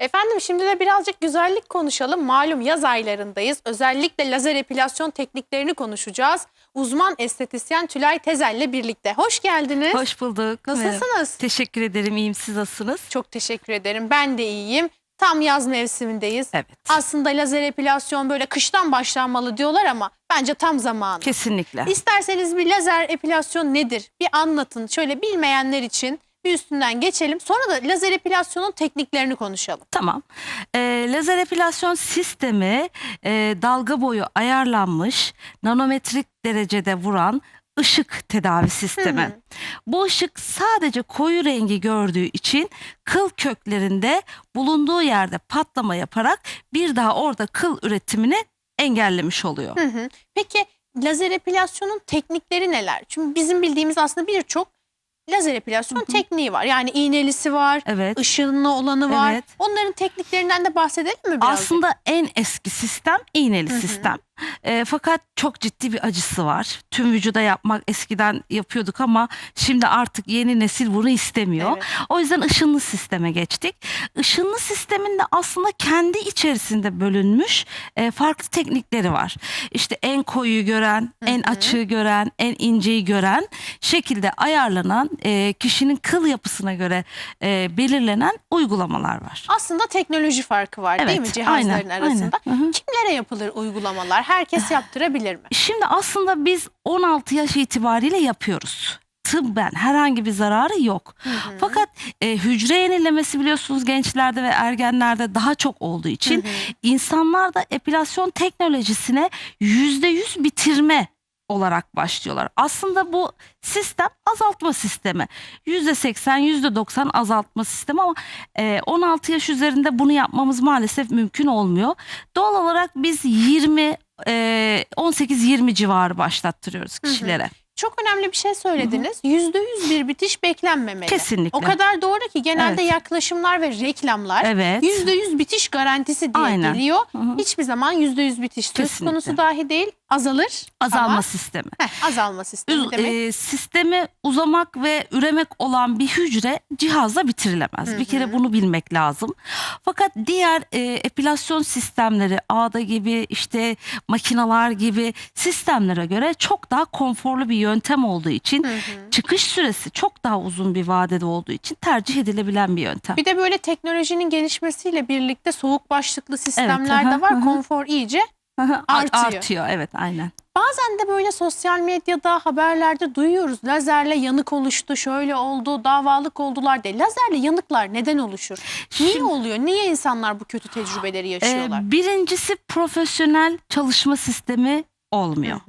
Efendim şimdi de birazcık güzellik konuşalım. Malum yaz aylarındayız. Özellikle lazer epilasyon tekniklerini konuşacağız. Uzman estetisyen Tülay Tezel'le birlikte. Hoş geldiniz. Hoş bulduk. Nasılsınız? Merhaba. Teşekkür ederim. İyiyim. Siz nasılsınız? Çok teşekkür ederim. Ben de iyiyim. Tam yaz mevsimindeyiz. Evet. Aslında lazer epilasyon böyle kıştan başlanmalı diyorlar ama bence tam zamanı. Kesinlikle. İsterseniz bir lazer epilasyon nedir? Bir anlatın. Şöyle bilmeyenler için bir üstünden geçelim. Sonra da lazer epilasyonun tekniklerini konuşalım. Tamam. Ee, lazer epilasyon sistemi e, dalga boyu ayarlanmış nanometrik derecede vuran ışık tedavi sistemi. Hı hı. Bu ışık sadece koyu rengi gördüğü için kıl köklerinde bulunduğu yerde patlama yaparak bir daha orada kıl üretimini engellemiş oluyor. Hı hı. Peki lazer epilasyonun teknikleri neler? Çünkü bizim bildiğimiz aslında birçok lazer epilasyon tekniği var. Yani iğnelisi var, Evet. ışınlı olanı var. Evet. Onların tekniklerinden de bahsedelim mi biraz? Aslında en eski sistem iğneli sistem. E, fakat çok ciddi bir acısı var. Tüm vücuda yapmak eskiden yapıyorduk ama şimdi artık yeni nesil bunu istemiyor. Evet. O yüzden ışınlı sisteme geçtik. Işınlı sistemin de aslında kendi içerisinde bölünmüş e, farklı teknikleri var. İşte en koyu gören, en hı. açığı gören, en inceyi gören şekilde ayarlanan e, kişinin kıl yapısına göre e, belirlenen uygulamalar var. Aslında teknoloji farkı var değil mi Evet, cihazların aynen, arasında? aynen. Kimlere yapılır uygulamalar? Herkes yaptırabilir mi? Şimdi aslında biz 16 yaş itibariyle yapıyoruz. Tıbben herhangi bir zararı yok. Fakat e, hücre yenilemesi biliyorsunuz gençlerde ve ergenlerde daha çok olduğu için insanlar da epilasyon teknolojisine %100 bitirme olarak başlıyorlar. Aslında bu sistem azaltma sistemi. %80, %90 azaltma sistemi ama e, 16 yaş üzerinde bunu yapmamız maalesef mümkün olmuyor. Doğal olarak biz 20 e, 18-20 civarı başlattırıyoruz kişilere. Çok önemli bir şey söylediniz. Yüzde yüz bir bitiş beklenmemeli. Kesinlikle. O kadar doğru ki genelde Evet. yaklaşımlar ve reklamlar Evet. yüzde yüz bitiş garantisi diye Aynen. geliyor. Hiçbir zaman yüzde yüz bitiş söz Kesinlikle. konusu dahi değil. Azalır. Azalma ama- sistemi. Heh, azalma sistemi Üz- demek. e, sistemi uzamak ve üremek olan bir hücre cihazla bitirilemez. Bir kere bunu bilmek lazım. Fakat diğer e, epilasyon sistemleri ağda gibi işte makinalar gibi sistemlere göre çok daha konforlu bir yöntem olduğu için çıkış süresi çok daha uzun bir vadede olduğu için tercih edilebilen bir yöntem. Bir de böyle teknolojinin gelişmesiyle birlikte soğuk başlıklı sistemler hı de var. hı hı. Konfor iyice. Artıyor. artıyor. Evet aynen. Bazen de böyle sosyal medyada haberlerde duyuyoruz. Lazerle yanık oluştu, şöyle oldu, davalık oldular diye. Lazerle yanıklar neden oluşur? Niye Şimdi- oluyor? Niye insanlar bu kötü tecrübeleri yaşıyorlar? Ee, birincisi profesyonel çalışma sistemi olmuyor.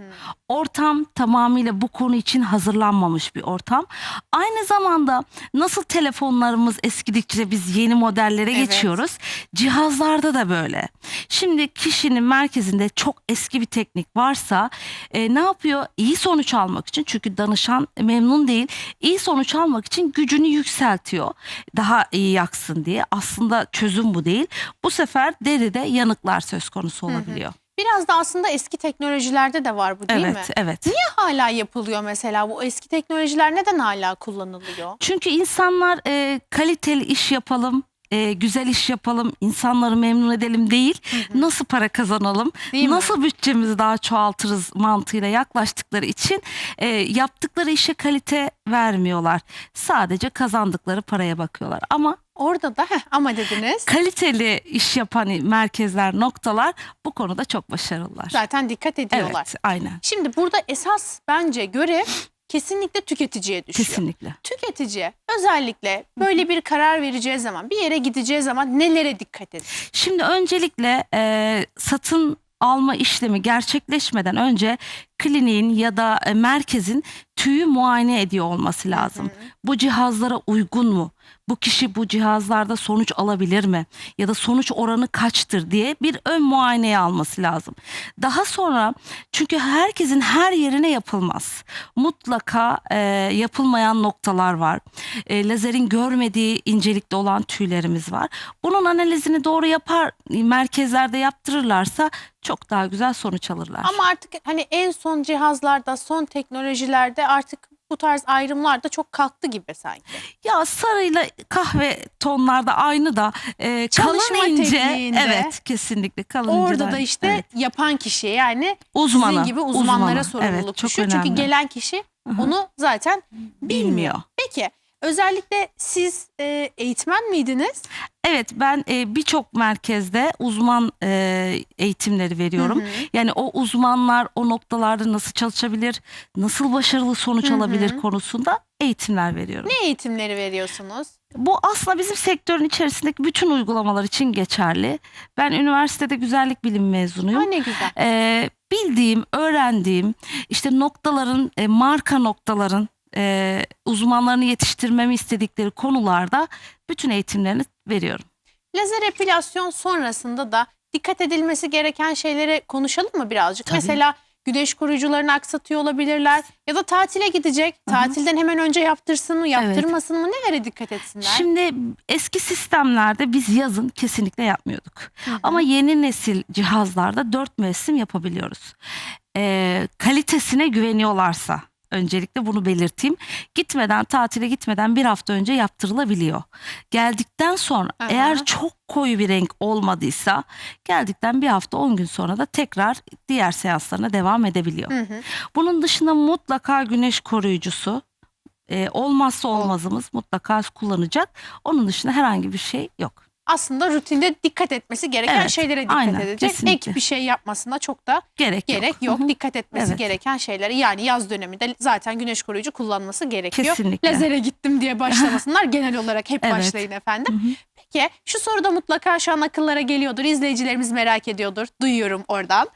Ortam tamamıyla bu konu için hazırlanmamış bir ortam. Aynı zamanda nasıl telefonlarımız eskidikçe biz yeni modellere Evet. geçiyoruz. Cihazlarda da böyle. Şimdi kişinin merkezinde çok eski bir teknik varsa e, ne yapıyor? İyi sonuç almak için çünkü danışan memnun değil. İyi sonuç almak için gücünü yükseltiyor. Daha iyi yaksın diye. Aslında çözüm bu değil. Bu sefer deride yanıklar söz konusu olabiliyor. Biraz da aslında eski teknolojilerde de var bu değil evet, mi? evet. Niye hala yapılıyor mesela? Bu eski teknolojiler neden hala kullanılıyor? Çünkü insanlar e, kaliteli iş yapalım, e, güzel iş yapalım, insanları memnun edelim değil. Nasıl para kazanalım, Değil mi? nasıl bütçemizi daha çoğaltırız mantığıyla yaklaştıkları için e, yaptıkları işe kalite vermiyorlar. Sadece kazandıkları paraya bakıyorlar. Ama Orada da heh, ama dediniz. kaliteli iş yapan merkezler, noktalar bu konuda çok başarılılar. Zaten dikkat ediyorlar. Evet, aynen. Şimdi burada esas bence görev kesinlikle tüketiciye düşüyor. Kesinlikle. Tüketici özellikle böyle bir karar vereceği zaman bir yere gideceği zaman nelere dikkat edin? Şimdi öncelikle e, satın alma işlemi gerçekleşmeden önce kliniğin ya da e, merkezin tüyü muayene ediyor olması lazım. Bu cihazlara uygun mu? Bu kişi bu cihazlarda sonuç alabilir mi? Ya da sonuç oranı kaçtır diye bir ön muayeneye alması lazım. Daha sonra çünkü herkesin her yerine yapılmaz. Mutlaka e, yapılmayan noktalar var. E, lazerin görmediği incelikte olan tüylerimiz var. Bunun analizini doğru yapar merkezlerde yaptırırlarsa çok daha güzel sonuç alırlar. Ama artık hani en son cihazlarda, son teknolojilerde artık bu tarz ayrımlar da çok kalktı gibi sanki. Ya sarıyla kahve tonlarda aynı da e, Çalışma kalın ince. tekniğinde. Evet kesinlikle kalın Orada inceler. da işte Evet. yapan kişi yani uzmanı. sizin gibi uzmanlara uzmanı. sorumluluk evet, çok düşüyor. önemli. Çünkü gelen kişi Hı hı. onu zaten bilmiyor. Peki özellikle siz e, eğitmen miydiniz? Evet ben e, birçok merkezde uzman e, eğitimleri veriyorum. Hı hı. Yani o uzmanlar o noktalarda nasıl çalışabilir, nasıl başarılı sonuç Hı hı. alabilir konusunda eğitimler veriyorum. Ne eğitimleri veriyorsunuz? Bu aslında bizim sektörün içerisindeki bütün uygulamalar için geçerli. Ben üniversitede güzellik bilimi mezunuyum. Ha, ne güzel. Ee, bildiğim, öğrendiğim işte noktaların, e, marka noktaların e, uzmanlarını yetiştirmemi istedikleri konularda bütün eğitimlerini veriyorum. Lazer epilasyon sonrasında da dikkat edilmesi gereken şeyleri konuşalım mı birazcık? Tabii. Mesela güneş koruyucularını aksatıyor olabilirler ya da tatile gidecek. Tatilden hemen önce yaptırsın mı, yaptırmasın mı? Nelere dikkat etsinler? Şimdi eski sistemlerde biz yazın kesinlikle yapmıyorduk. Hı hı. Ama yeni nesil cihazlarda dört mevsim yapabiliyoruz. Ee, kalitesine güveniyorlarsa öncelikle bunu belirteyim. Gitmeden tatile gitmeden bir hafta önce yaptırılabiliyor. Geldikten sonra Aha. eğer çok koyu bir renk olmadıysa geldikten bir hafta 10 gün sonra da tekrar diğer seanslarına devam edebiliyor. Hı hı. Bunun dışında mutlaka güneş koruyucusu e, olmazsa olmazımız mutlaka kullanacak. Onun dışında herhangi bir şey yok. Aslında rutinde dikkat etmesi gereken Evet, şeylere dikkat aynen, edecek. kesinlikle. Ek bir şey yapmasına çok da Gerek, gerek yok. Hı hı. Dikkat etmesi Evet. gereken şeylere. Yani yaz döneminde zaten güneş koruyucu kullanması gerekiyor. Kesinlikle. Lazere gittim diye başlamasınlar. Genel olarak hep Evet. başlayın efendim. Hı hı. Peki şu soru da mutlaka şu an akıllara geliyordur. İzleyicilerimiz merak ediyordur. Duyuyorum oradan.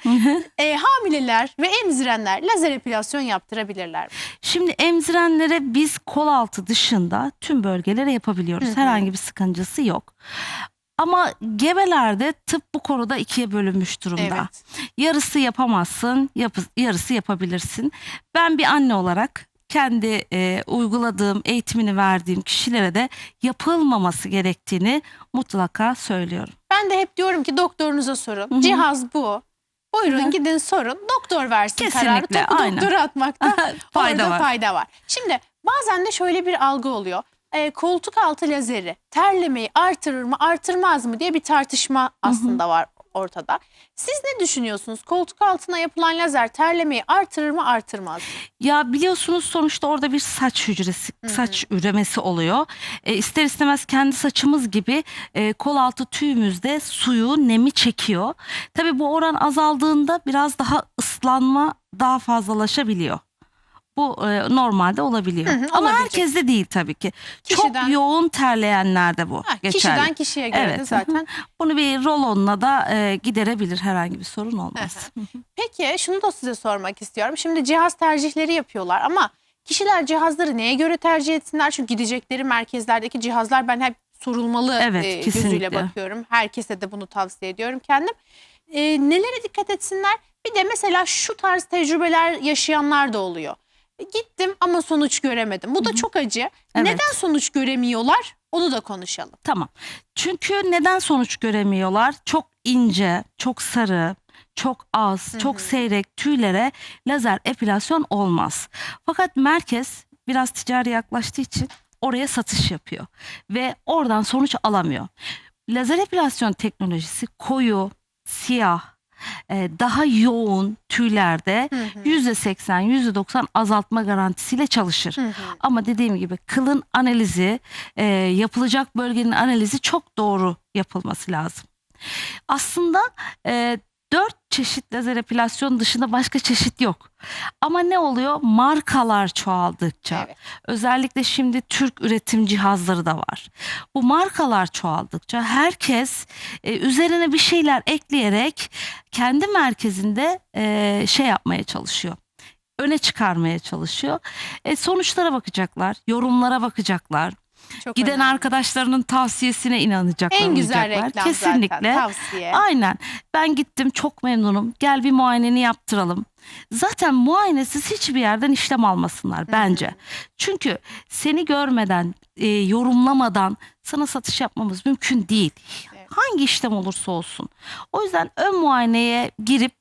E, hamileler ve emzirenler lazer epilasyon yaptırabilirler mi? Şimdi emzirenlere biz kol altı dışında tüm bölgelere yapabiliyoruz. Hı hı. Herhangi bir sıkıntısı yok. Ama gebelerde tıp bu konuda ikiye bölünmüş durumda. Evet. Yarısı yapamazsın, yapı- yarısı yapabilirsin. Ben bir anne olarak kendi e, uyguladığım, eğitimini verdiğim kişilere de yapılmaması gerektiğini mutlaka söylüyorum. Ben de hep diyorum ki doktorunuza sorun. Hı hı. Cihaz bu. Buyurun Hı hı. gidin sorun. Doktor versin Kesinlikle, kararı. Topu aynen. doktora atmakta Fayda orada var. fayda var. Şimdi bazen de şöyle bir algı oluyor. Ee, koltuk altı lazeri terlemeyi artırır mı artırmaz mı diye bir tartışma aslında var ortada. Siz ne düşünüyorsunuz? Koltuk altına yapılan lazer terlemeyi artırır mı artırmaz mı? Ya biliyorsunuz sonuçta orada bir saç hücresi, Hı hı. saç üremesi oluyor. E, ister istemez kendi saçımız gibi e, kol altı tüyümüzde suyu, nemi çekiyor. Tabii bu oran azaldığında biraz daha ıslanma daha fazlalaşabiliyor. Bu e, normalde olabiliyor. Hı hı, Ama olabilecek. herkeste değil tabii ki. Kişiden- Çok yoğun terleyenlerde bu Ha, geçerli. kişiden kişiye göre de Evet. zaten. Bunu bir rolonla da e, giderebilir herhangi bir sorun olmaz. Peki şunu da size sormak istiyorum. Şimdi cihaz tercihleri yapıyorlar ama kişiler cihazları neye göre tercih etsinler? Çünkü gidecekleri merkezlerdeki cihazlar ben hep sorulmalı Evet, e, kesinlikle. gözüyle bakıyorum. Herkese de bunu tavsiye ediyorum kendim. E, nelere dikkat etsinler? Bir de mesela şu tarz tecrübeler yaşayanlar da oluyor. E, Gittim ama sonuç göremedim. Bu da çok acı. Evet. Neden sonuç göremiyorlar? Onu da konuşalım. Tamam. Çünkü neden sonuç göremiyorlar? Çok ince, çok sarı, çok az, Hı çok hı. seyrek tüylere lazer epilasyon olmaz. Fakat merkez biraz ticari yaklaştığı için oraya satış yapıyor ve oradan sonuç alamıyor. Lazer epilasyon teknolojisi koyu, siyah, e, daha yoğun tüylerde Hı hı. %80, %90 azaltma garantisiyle çalışır. Hı hı. Ama dediğim gibi kılın analizi, e, yapılacak bölgenin analizi çok doğru yapılması lazım. Aslında e, dört çeşit lazer epilasyon dışında başka çeşit yok. Ama ne oluyor? Markalar çoğaldıkça, Evet. özellikle şimdi Türk üretim cihazları da var. Bu markalar çoğaldıkça herkes e, üzerine bir şeyler ekleyerek kendi merkezinde e, şey yapmaya çalışıyor. Öne çıkarmaya çalışıyor. E, sonuçlara bakacaklar, yorumlara bakacaklar. Çok Giden önemli. arkadaşlarının tavsiyesine inanacaklar. en güzel reklam Kesinlikle. zaten tavsiye. Aynen. Ben gittim çok memnunum. Gel bir muayeneni yaptıralım. Zaten muayenesiz hiçbir yerden işlem almasınlar bence. Çünkü seni görmeden, e, yorumlamadan sana satış yapmamız mümkün değil. Evet. Hangi işlem olursa olsun. O yüzden ön muayeneye girip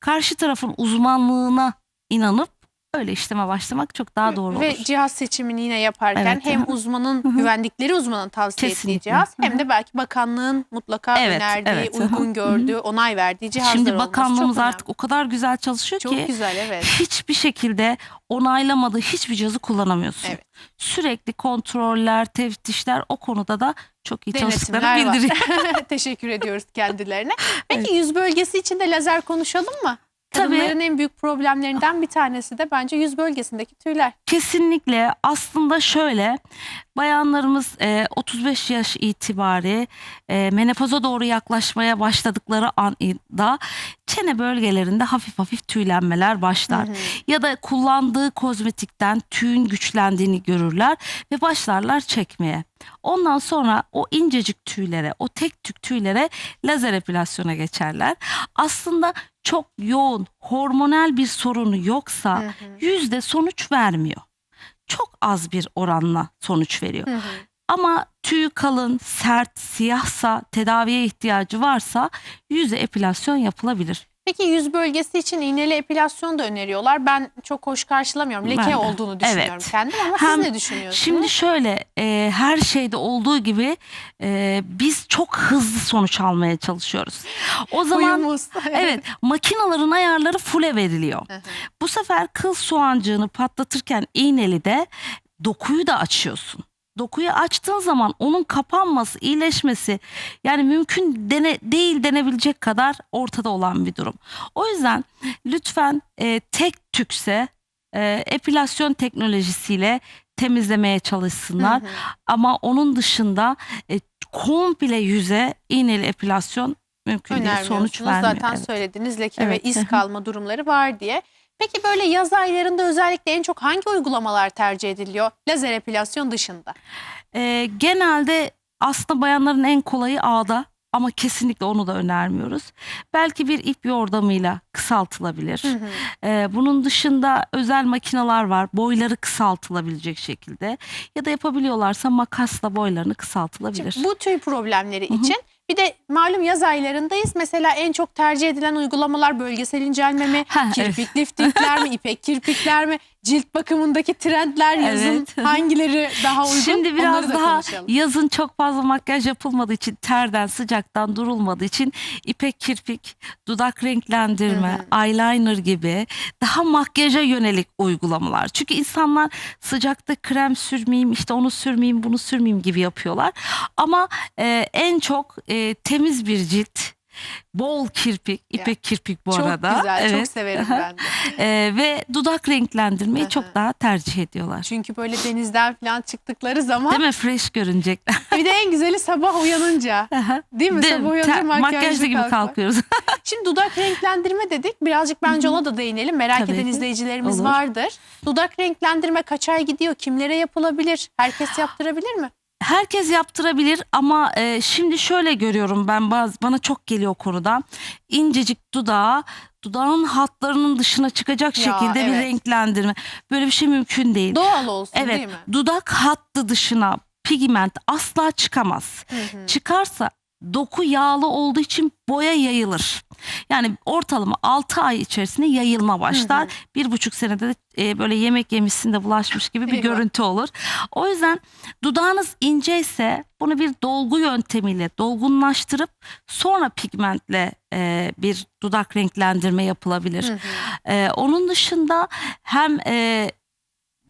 karşı tarafın uzmanlığına inanıp öyle işleme başlamak çok daha doğru Ve olur. cihaz seçimini yine yaparken Evet, hem uzmanın Hı hı. güvendikleri uzmanın tavsiye ettiği Kesinlikle. cihaz Hı hı. hem de belki bakanlığın mutlaka Evet, önerdiği, evet, uygun Hı hı. gördüğü, onay verdiği cihazlar Şimdi bakanlığımız çok artık o kadar güzel çalışıyor önemli. ki Çok güzel evet. hiçbir şekilde onaylamadığı hiçbir cihazı kullanamıyorsun. Evet. Sürekli kontroller, teftişler o konuda da çok iyi çalıştıklarını bildiriyor. Teşekkür ediyoruz kendilerine. Peki yüz bölgesi için de lazer konuşalım mı? Tabii. Kadınların en büyük problemlerinden bir tanesi de bence yüz bölgesindeki tüyler. Kesinlikle aslında şöyle bayanlarımız e, 35 yaş itibari e, menopoza doğru yaklaşmaya başladıkları anda çene bölgelerinde hafif hafif tüylenmeler başlar. Hı hı. Ya da kullandığı kozmetikten tüyün güçlendiğini görürler ve başlarlar çekmeye. Ondan sonra o incecik tüylere, o tek tük tüylere lazer epilasyona geçerler. Aslında çok yoğun hormonal bir sorunu yoksa Hı hı. yüzde sonuç vermiyor. Çok az bir oranla sonuç veriyor. Hı hı. Ama tüy kalın, sert, siyahsa, tedaviye ihtiyacı varsa yüze epilasyon yapılabilir. Peki yüz bölgesi için iğneli epilasyon da öneriyorlar. Ben çok hoş karşılamıyorum. Leke Ben olduğunu düşünüyorum Evet. kendim ama Hem- siz ne düşünüyorsunuz? Şimdi şöyle e, her şeyde olduğu gibi e, biz çok hızlı sonuç almaya çalışıyoruz. O zaman evet makinaların ayarları full'e veriliyor. Hı hı. Bu sefer kıl soğancığını patlatırken iğneli de dokuyu da açıyorsun. Dokuyu açtığın zaman onun kapanması, iyileşmesi yani mümkün dene, değil denebilecek kadar ortada olan bir durum. O yüzden lütfen e, tek tükse e, epilasyon teknolojisiyle temizlemeye çalışsınlar. Hı hı. Ama onun dışında e, komple yüze iğneli epilasyon mümkün değil sonuç vermiyor. Zaten Evet. söylediniz leke Evet. ve iz kalma durumları var diye. Peki böyle yaz aylarında özellikle en çok hangi uygulamalar tercih ediliyor? Lazer epilasyon dışında. Ee, genelde aslında bayanların en kolayı ağda ama kesinlikle onu da önermiyoruz. Belki bir ip yordamıyla kısaltılabilir. Hı hı. Ee, bunun dışında özel makineler var boyları kısaltılabilecek şekilde ya da yapabiliyorlarsa makasla boylarını kısaltılabilir. Şimdi bu tüy problemleri için bir de malum yaz aylarındayız. Mesela en çok tercih edilen uygulamalar bölgesel incelme mi, Ha, kirpik liftingler mi, ipek kirpikler mi, cilt bakımındaki trendler yazın Evet. hangi daha uygun? Şimdi biraz daha konuşalım. yazın çok fazla makyaj yapılmadığı için terden sıcaktan durulmadığı için ipek kirpik, dudak renklendirme, eyeliner gibi daha makyaja yönelik uygulamalar. Çünkü insanlar sıcakta krem sürmeyeyim işte onu sürmeyeyim bunu sürmeyeyim gibi yapıyorlar. Ama e, en çok e, temiz bir cilt Bol kirpik, ipek kirpik bu çok arada. güzel, çok Evet. severim ben de. E, ve dudak renklendirmeyi çok daha tercih ediyorlar. Çünkü böyle denizden falan çıktıkları zaman Değil mi? Fresh görünecekler. bir de en güzeli sabah uyanınca. Değil mi? Değil Sabah uyanınca makyajlı makyajlı gibi kalkıyoruz. Şimdi dudak renklendirme dedik. Birazcık bence ona da değinelim. Merak Tabii eden ki. izleyicilerimiz Olur. vardır. Dudak renklendirme kaç ay gidiyor? Kimlere yapılabilir? Herkes yaptırabilir mi? Herkes yaptırabilir ama e, şimdi şöyle görüyorum ben bazı bana çok geliyor o konuda. İncecik dudağı dudağın hatlarının dışına çıkacak Ya, şekilde bir evet. renklendirme. Böyle bir şey mümkün değil. Doğal olsun evet. değil mi? Dudak hattı dışına pigment asla çıkamaz. Hı hı. Çıkarsa doku yağlı olduğu için boya yayılır. Yani ortalama 6 ay içerisinde yayılma başlar. Hı hı. Bir buçuk senede de e, böyle yemek yemişsin de bulaşmış gibi bir Eyvah. görüntü olur. O yüzden dudağınız ince ise bunu bir dolgu yöntemiyle dolgunlaştırıp sonra pigmentle e, bir dudak renklendirme yapılabilir. Hı hı. Ee, onun dışında hem e,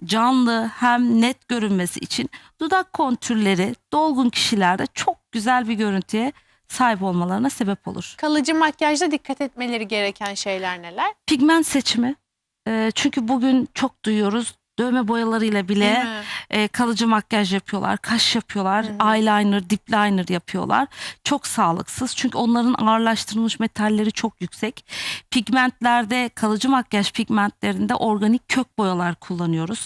canlı hem net görünmesi için dudak kontürleri dolgun kişilerde çok güzel bir görüntüye sahip olmalarına sebep olur. Kalıcı makyajda dikkat etmeleri gereken şeyler neler? Pigment seçimi. e, çünkü bugün çok duyuyoruz. Dövme boyalarıyla bile e, kalıcı makyaj yapıyorlar, kaş yapıyorlar, eyeliner, dip liner yapıyorlar. Çok sağlıksız çünkü onların ağırlaştırılmış metalleri çok yüksek. Pigmentlerde, kalıcı makyaj pigmentlerinde organik kök boyalar kullanıyoruz.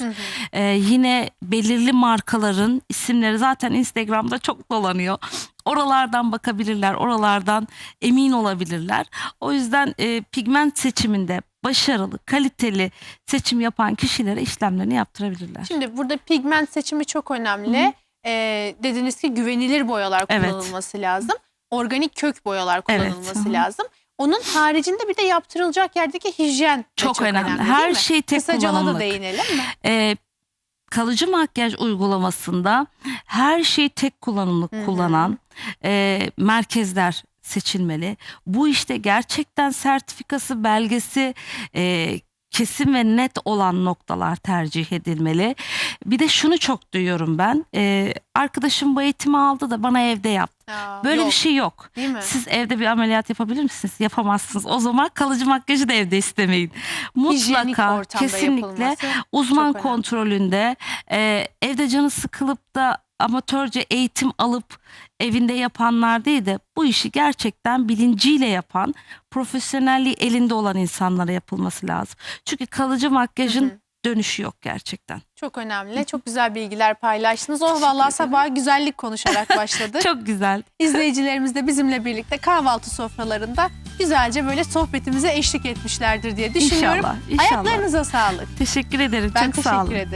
E, yine belirli markaların isimleri zaten Instagram'da çok dolanıyor. Oralardan bakabilirler, oralardan emin olabilirler. O yüzden e, pigment seçiminde başarılı, kaliteli seçim yapan kişilere işlemlerini yaptırabilirler. Şimdi burada pigment seçimi çok önemli. Ee, dediniz ki güvenilir boyalar Evet. kullanılması lazım. Organik kök boyalar Evet, kullanılması hı hı. lazım. Onun haricinde bir de yaptırılacak yerdeki hijyen de Çok önemli. değil Her mi? şey tek Kısaca ona da kullanımlık. değinelim mi? Ee, kalıcı makyaj uygulamasında her şeyi tek kullanımlık Hı hı. kullanan e, merkezler seçilmeli. Bu işte gerçekten sertifikası, belgesi e, kesin ve net olan noktalar tercih edilmeli. Bir de şunu çok duyuyorum ben. E, arkadaşım bu eğitimi aldı da bana evde yaptı. Böyle yok, bir şey yok. Değil mi? Siz evde bir ameliyat yapabilir misiniz? Yapamazsınız. O zaman kalıcı makyajı da evde istemeyin. Mutlaka kesinlikle uzman kontrolünde e, evde canı sıkılıp da amatörce eğitim alıp evinde yapanlar değil de bu işi gerçekten bilinciyle yapan profesyonelliği elinde olan insanlara yapılması lazım. Çünkü kalıcı makyajın Hı hı. dönüşü yok gerçekten. Çok önemli. Çok güzel bilgiler paylaştınız. Oh vallahi sabaha güzellik konuşarak başladık. Çok güzel. İzleyicilerimiz de bizimle birlikte kahvaltı sofralarında güzelce böyle sohbetimize eşlik etmişlerdir diye düşünüyorum. İnşallah. inşallah. Ayaklarınıza sağlık. Teşekkür ederim. Ben Çok teşekkür sağ olun. ederim.